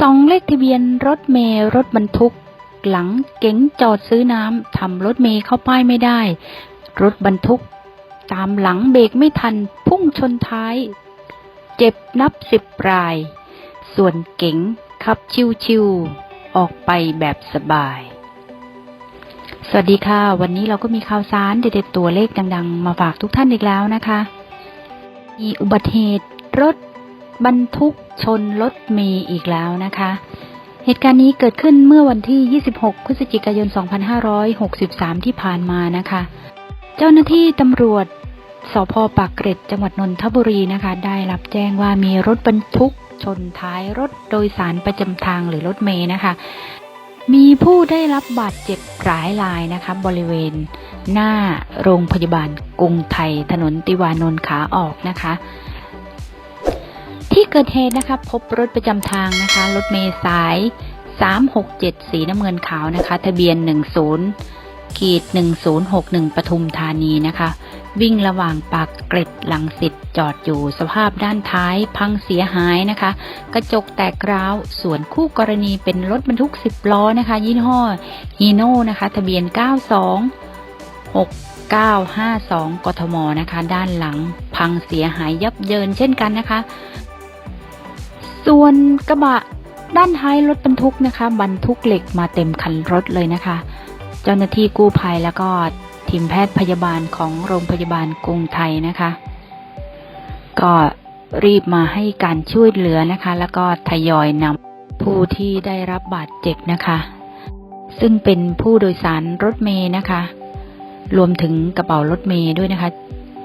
สองเลขทะเบียนรถเมย์รถบรรทุก หลังเก๋งจอดซื้อน้ำทำรถเมย์เข้าป้ายไม่ได้ รถบรรทุก ตามหลังเบรกไม่ทันพุ่งชนท้าย เจ็บนับสิบราย ส่วนเก๋งขับชิวๆออกไปแบบสบาย สวัสดีค่ะ วันนี้เราก็มีข่าวสารเด็ดๆตัวเลขดัง ๆ มาฝากทุกท่านอีกแล้วนะคะ มีอุบัติเหตุรถ บรรทุกชนรถเมย์อีกแล้วนะคะ เหตุการณ์นี้เกิดขึ้นเมื่อวันที่ 26 พฤศจิกายน 2563 ที่ผ่านมานะคะ เจ้าหน้าที่ตำรวจสพปากเกร็ดจังหวัดนนทบุรีนะคะ ได้รับแจ้งว่ามีรถบรรทุกชนท้ายรถโดยสารประจำทางหรือรถเมย์นะคะ มีผู้ได้รับบาดเจ็บหลายรายนะคะ บริเวณหน้าโรงพยาบาลกรุงไทยถนนติวานนท์ขาออกนะคะ ที่เกิดเหตุนะคะพบรถประจำทางนะคะ รถเมล์สาย 367 สีน้ำเงินขาวนะคะ ทะเบียน 10ขีด1061ปทุมธานีนะคะ วิ่งระหว่างปากเกร็ดหลังสิตจอดอยู่สภาพด้านท้าย พังเสียหายนะคะ กระจกแตกร้าว ส่วนคู่กรณีเป็นรถบรรทุก 10 ล้อนะคะ ยี่ห้อฮีโน่นะคะ ทะเบียน 92 6952 กทม นะคะ ด้านหลังพังเสียหายยับเยินเช่นกันนะคะ ส่วนกระบะด้านท้ายรถบรรทุกนะคะบรรทุกเหล็กมาเต็มคันรถเลยนะคะ เจ้าหน้าที่กู้ภัยแล้วก็ทีมแพทย์พยาบาลของโรงพยาบาลกรุงไทยนะคะ ก็รีบมาให้การช่วยเหลือนะคะ แล้วก็ทยอยนำผู้ที่ได้รับบาดเจ็บนะคะ ซึ่งเป็นผู้โดยสารรถเมย์นะคะ รวมถึงกระเป๋ารถเมย์ด้วยนะคะ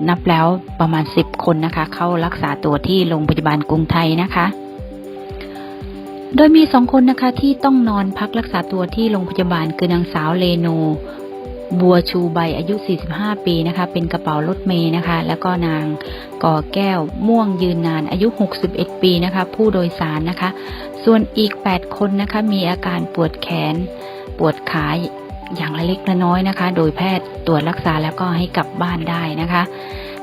นับแล้วประมาณ 10 คนนะคะ เข้ารักษาตัวที่โรงพยาบาลกรุงไทยนะคะ โดยมีสองคนนะคะที่ต้องนอนพักรักษาตัวที่โรงพยาบาลคือนางสาวเลโน บัวชูใบอายุ 45 ปีนะคะ เป็นกระเป๋ารถเมย์นะคะ แล้วก็นางก่อแก้วม่วงยืนนานอายุ 61 ปีนะคะ ผู้โดยสารนะคะ ส่วนอีก 8 คนนะคะมีอาการปวดแขน ปวดขาอย่างละเล็กละน้อยนะคะ โดยแพทย์ตรวจรักษาแล้วก็ให้กลับบ้านได้นะคะ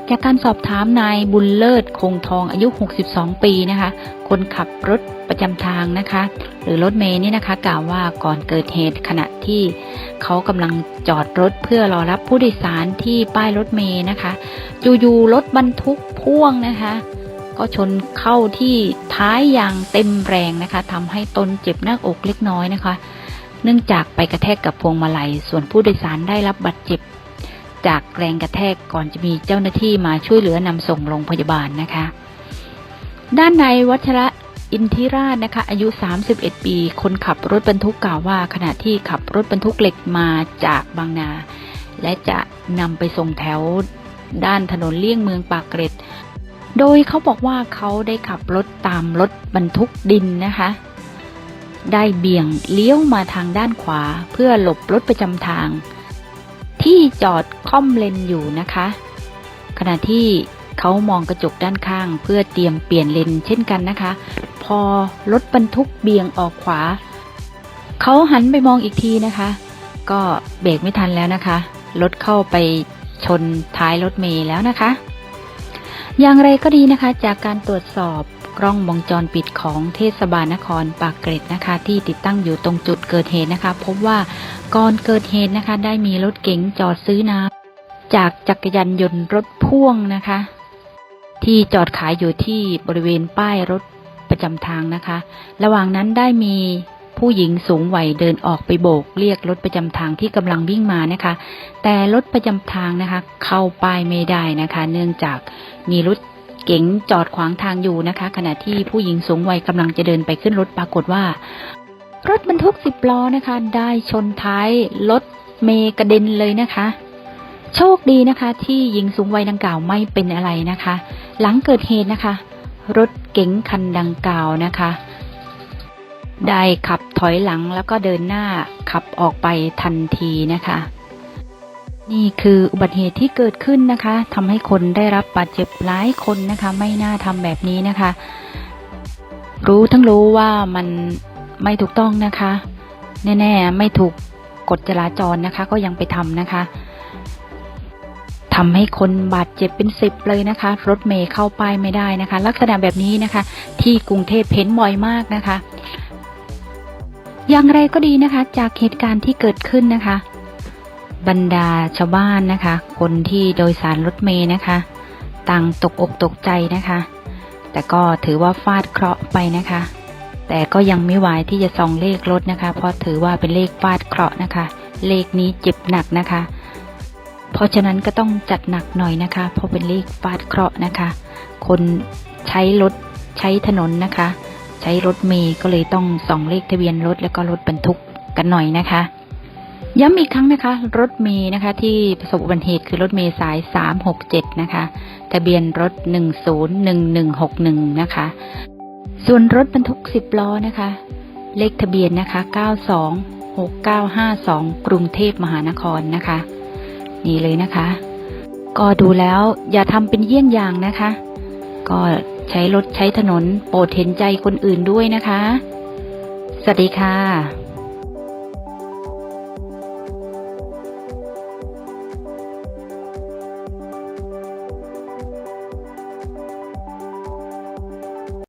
จากการสอบถามนายบุญเลิศคงทองอายุ 62 ปีนะคะ คนขับรถประจำทางนะคะ หรือรถเมย์นี่นะคะ กล่าวว่าก่อนเกิดเหตุขณะที่เขากำลังจอดรถเพื่อรอรับผู้โดยสารที่ป้ายรถเมย์นะคะอยู่ๆรถบรรทุกพ่วงนะคะ ก็ชนเข้าที่ท้ายอย่างเต็มแรงนะคะทำให้ตนเจ็บหน้าอกเล็กน้อยนะคะ เนื่องจากไปกระแทกกับพวงมาลัยส่วนผู้โดยสารได้รับบาดเจ็บ จากแรงกระแทกก่อนจะมีเจ้าหน้าที่มาช่วยเหลือนำส่งโรงพยาบาลนะคะ ด้านในวัชระอินทิราชนะคะ อายุ 31 ปี คนขับรถบรรทุกกล่าวว่า ขณะที่ขับรถบรรทุกเหล็กมาจากบางนา และจะนำไปส่งแถวด้านถนนเลี่ยงเมืองปากเกร็ด โดยเขาบอกว่าเขาได้ขับรถตามรถบรรทุกดินนะคะ ได้เบี่ยงเลี้ยวมาทางด้านขวาเพื่อหลบรถประจำทาง ที่จอดค่อมเลนอยู่นะคะ ขณะที่เขามองกระจกด้านข้าง เพื่อเตรียมเปลี่ยนเลนเช่นกันนะคะ พอรถบรรทุกเบี่ยงออกขวา เขาหันไปมองอีกทีนะคะ ก็เบรกไม่ทันแล้วนะคะ รถเข้าไปชนท้ายรถเมล์แล้วนะคะ อย่างไรก็ดีนะคะ จากการตรวจสอบ กล้องวงจรปิดของเทศบาลนครปากเกร็ดนะคะ ที่ติดตั้งอยู่ตรงจุดเกิดเหตุนะคะ พบว่าก่อนเกิดเหตุนะคะ ได้มีรถเก๋งจอดซื้อน้ำจากจักรยานยนต์รถพ่วงนะคะ ที่จอดขายอยู่ที่บริเวณป้ายรถประจำทางนะคะ ระหว่างนั้นได้มีผู้หญิงสูงวัยเดินออกไปโบก เรียกรถประจำทางที่กำลังวิ่งมานะคะ แต่รถประจำทางนะคะ เข้าป้ายไม่ได้นะคะ เนื่องจากมีรถ เก๋งจอดขวางทางอยู่นะคะ ขณะที่ผู้หญิงสูงวัยกำลังจะเดินไปขึ้นรถปรากฏว่า รถบรรทุกสิบล้อนะคะ ได้ชนท้ายรถเมย์กระเด็นเลยนะคะ โชคดีนะคะ ที่หญิงสูงวัยดังกล่าวไม่เป็นอะไรนะคะ หลังเกิดเหตุนะคะ รถเก๋งคันดังกล่าวนะคะได้ขับถอยหลังแล้วก็เดินหน้าขับออกไปทันทีนะคะ นี่คืออุบัติเหตุที่เกิดขึ้นนะคะทำให้คนได้รับบาดเจ็บหลายคนนะคะ ไม่น่าทำแบบนี้นะคะ รู้ทั้งรู้ว่ามันไม่ถูกต้องนะคะ แน่ๆไม่ถูกกฎจราจรนะคะ ก็ยังไปทำนะคะทำให้คนบาดเจ็บเป็นสิบเลยนะคะ รถเมย์เข้าป้ายไม่ได้นะคะ ลักษณะแบบนี้นะคะ ที่กรุงเทพเพ้นบ่อยมากนะคะ อย่างไรก็ดีนะคะ จากเหตุการณ์ที่เกิดขึ้นนะคะ บรรดาชาวบ้านนะคะ คนที่โดยสารรถเมย์นะคะ ต่างตกอกตกใจนะคะ แต่ก็ถือว่าฟาดเคราะห์ไปนะคะ แต่ก็ยังไม่ไหวที่จะส่องเลขรถนะคะ เพราะถือว่าเป็นเลขฟาดเคราะห์นะคะ เลขนี้เจ็บหนักนะคะ เพราะฉะนั้นก็ต้องจัดหนักหน่อยนะคะ เพราะเป็นเลขฟาดเคราะห์นะคะ คนใช้รถใช้ถนนนะคะ ใช้รถเมย์ก็เลยต้องส่องเลขทะเบียนรถแล้วก็รถบรรทุกกันหน่อยนะคะ ย้ำอีกครั้งนะคะ รถเมย์นะคะที่ประสบอุบัติเหตุคือรถเมย์สาย 367 นะคะทะเบียนรถ 101161 นะคะ ส่วนรถบรรทุก 10 ล้อนะคะ เลขทะเบียนนะคะ 926952 กรุงเทพมหานครนะคะ นี่เลยนะคะ ก็ดูแล้วอย่าทำเป็นเยี่ยงอย่างนะคะ ก็ใช้รถใช้ถนนโปรดเห็นใจคนอื่นด้วยนะคะ สวัสดีค่ะ